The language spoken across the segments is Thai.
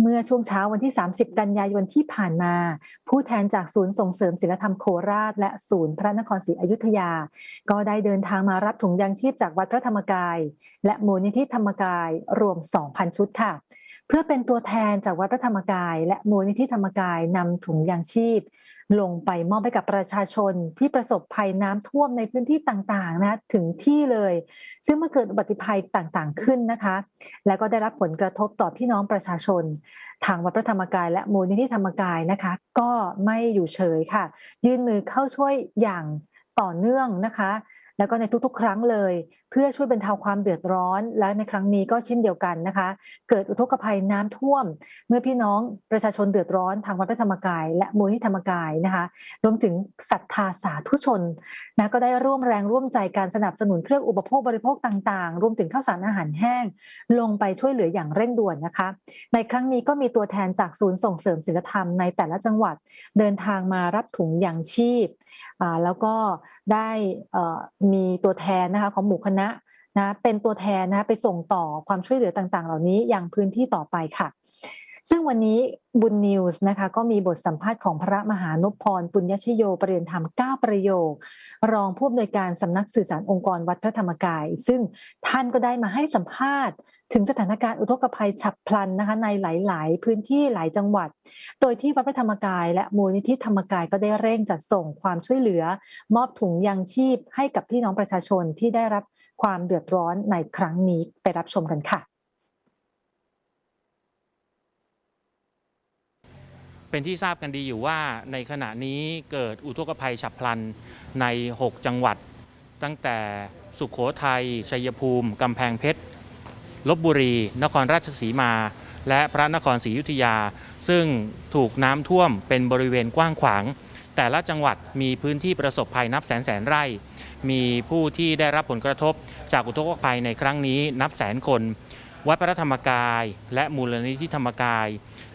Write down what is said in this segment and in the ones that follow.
เมื่อช่วงเช้าวันที่ 30 กันยายนที่ผ่านมา ผู้แทนจากศูนย์ส่งเสริมศิลธรรมโคราช และศูนย์พระนครศรีอยุธยา ก็ได้เดินทางมารับถุงยางชีพจากวัดพระธรรมกาย และมูลนิธิธรรมกายรวม 2,000 ชุดค่ะ เพื่อเป็นตัวแทนจากวัดพระธรรมกาย และมูลนิธิธรรมกายนำถุงยางชีพ ลงไปมอบให้กับประชาชนที่ประสบภัยน้ำท่วมในพื้นที่ต่างๆนะถึงที่เลย ซึ่งเมื่อเกิดอุบัติภัยต่างๆขึ้นนะคะ แล้วก็ได้รับผลกระทบต่อพี่น้องประชาชน ทางวัดพระธรรมกาย และมูลนิธิธรรมกายนะคะ ก็ไม่อยู่เฉยค่ะ ยื่นมือเข้าช่วยอย่างต่อเนื่องนะคะ แล้วก็ในทุกๆ ครั้งเลย เพื่อช่วยบรรเทาความเดือดร้อน และในครั้งนี้ก็เช่นเดียวกันนะคะ เกิดอุทกภัยน้ำท่วม เมื่อพี่น้องประชาชนเดือดร้อนทางวัดพระธรรมกาย และมูลนิธิธรรมกายนะคะ รวมถึงศรัทธาสาธุชนนะก็ได้ร่วมแรงร่วมใจการสนับสนุนเครื่องอุปโภคบริโภคต่างๆ รวมถึงข้าวสารอาหารแห้ง ลงไปช่วยเหลืออย่างเร่งด่วนนะคะ ในครั้งนี้ก็มีตัวแทนจากศูนย์ส่งเสริมศิลธรรมในแต่ละจังหวัดเดินทางมารับถุงยางชีพแล้วก็ได้มีตัวแทนนะคะของหมู่คณะนะเป็นตัวแทนนะคะไปส่งต่อความช่วยเหลือต่างๆ เหล่านี้ยังพื้นที่ต่อไปค่ะ ซึ่งวันนี้บุญนิวส์นะคะก็มีบทสัมภาษณ์ของพระมหานพพรปุญญชโยประเรียนธรรม 9 ประโยค รองผู้อำนวยการสำนักสื่อสารองค์กรวัดพระธรรมกาย ซึ่งท่านก็ได้มาให้สัมภาษณ์ ถึงสถานการณ์อุทกภัยฉับพลันนะคะในหลาย ๆ พื้นที่หลายจังหวัด โดยที่วัดพระธรรมกาย และมูลนิธิธรรมกายก็ได้เร่งจัดส่งความช่วยเหลือ มอบถุงยางชีพให้กับพี่น้องประชาชนที่ได้รับความเดือดร้อนในครั้งนี้ไปรับชมกันค่ะ เป็นที่ทราบกันดีอยู่ว่าในขณะนี้เกิดอุทกภัยฉับพลันใน 6 จังหวัด ตั้งแต่สุขโขทัย ชัยภูมิ กำแพงเพชร ลบบุรี นครราชสีมา และพระนครศรีอยุธยา ซึ่งถูกน้ำท่วมเป็นบริเวณกว้างขวาง แต่ละจังหวัดมีพื้นที่ประสบภัยนับแสนแสนไร่ มีผู้ที่ได้รับผลกระทบจากอุทกภัยในครั้งนี้นับแสนคน วัดพระธรรมกาย และมูลนิธิธรรมกาย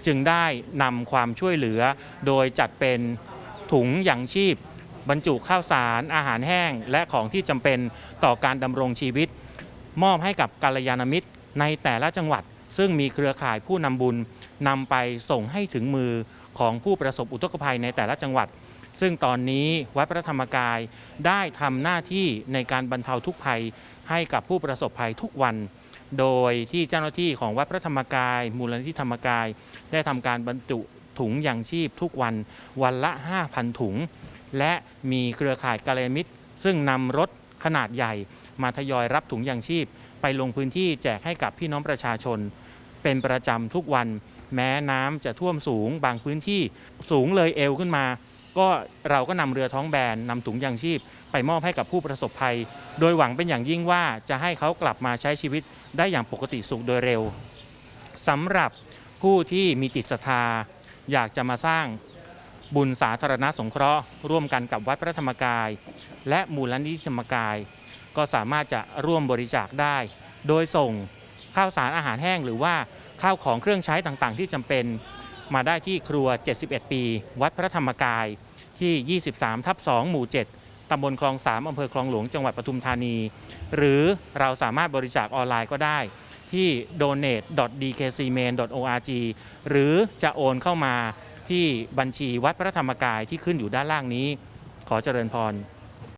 จึงได้นำความช่วยเหลือ โดยจัดเป็นถุงอย่างชีพ บรรจุข้าวสารอาหารแห้ง และของที่จำเป็นต่อการดำรงชีวิต มอบให้กับกัลยาณมิตรในแต่ละจังหวัด ซึ่งมีเครือข่ายผู้นำบุญนำไปส่งให้ถึงมือของผู้ประสบอุทกภัยในแต่ละจังหวัด ซึ่งตอนนี้วัดพระธรรมกายได้ทำหน้าที่ในการบรรเทาทุกภัยให้กับผู้ประสบภัยทุกวัน โดยที่เจ้าหน้าที่ของวัดพระธรรมกาย มูลนิธิธรรมกาย ได้ทำการบรรจุถุงยางชีพทุกวัน วันละ 5,000 ถุง และมีเครือข่ายกาลมิตร ซึ่งนำรถขนาดใหญ่มาทยอยรับถุงยางชีพ ไปลงพื้นที่แจกให้กับพี่น้องประชาชน เป็นประจำทุกวัน แม้น้ำจะท่วมสูงบางพื้นที่สูงเลยเอวขึ้นมา ก็เราก็นำเรือท้องแบนนำถุงยางชีพ ไปมอบให้กับผู้ประสบภัย โดยหวังเป็นอย่างยิ่งว่าจะให้เขากลับมาใช้ชีวิตได้อย่างปกติสุขโดยเร็วสำหรับผู้ที่มีจิตศรัทธาอยากจะมาสร้างบุญสาธารณสงเคราะห์ ร่วมกันกับวัดพระธรรมกาย และมูลนิธิธรรมกาย ก็สามารถจะร่วมบริจาคได้ โดยส่งข้าวสารอาหารแห้งหรือว่าข้าวของเครื่องใช้ต่างๆ ที่จำเป็น มาได้ที่ครัว 71 ปี วัดพระธรรมกายที่ 23 ทับ 2 หมู่ 7 ตำบลคลอง 3 อำเภอคลองหลวง จังหวัดปทุมธานี หรือเราสามารถบริจาคออนไลน์ก็ได้ที่ donate.dkcmain.org หรือจะโอนเข้ามาที่บัญชีวัดพระธรรมกายที่ขึ้นอยู่ด้านล่างนี้ ขอเจริญพร